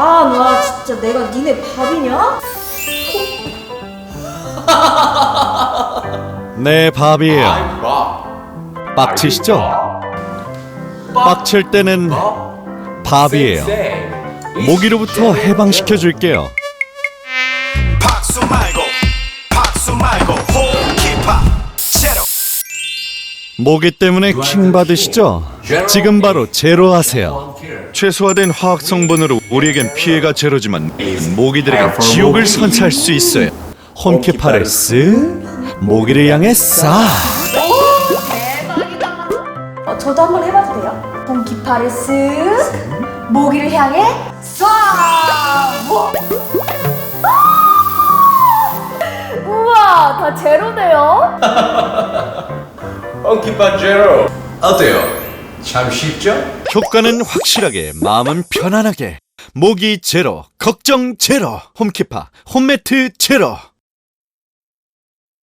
아, 나 진짜 내가 니네 밥이냐? 네 밥이에요. 빡치시죠? 빡칠 때는 밥이에요. 모기로부터 해방시켜 줄게요. 박수 말고 모기 때문에 킹 받으시죠? 지금 바로 제로 하세요 최소화된 화학 성분으로 우리에겐 피해가 제로지만 모기들에게 지옥을 선사할 수 있어요 홈키파를 쓱 모기를 향해 싹 대박이다. 어, 저도 한번 해봐도 돼요? 봄 깃발을 쓱 모기를 향해 쏴. 뭐? 아! 우와, 다 제로네요. 펑키파 제로. 어때요? 참 쉽죠? 효과는 확실하게 마음은 편안하게 모기 제로 걱정 제로 홈키파 홈매트 제로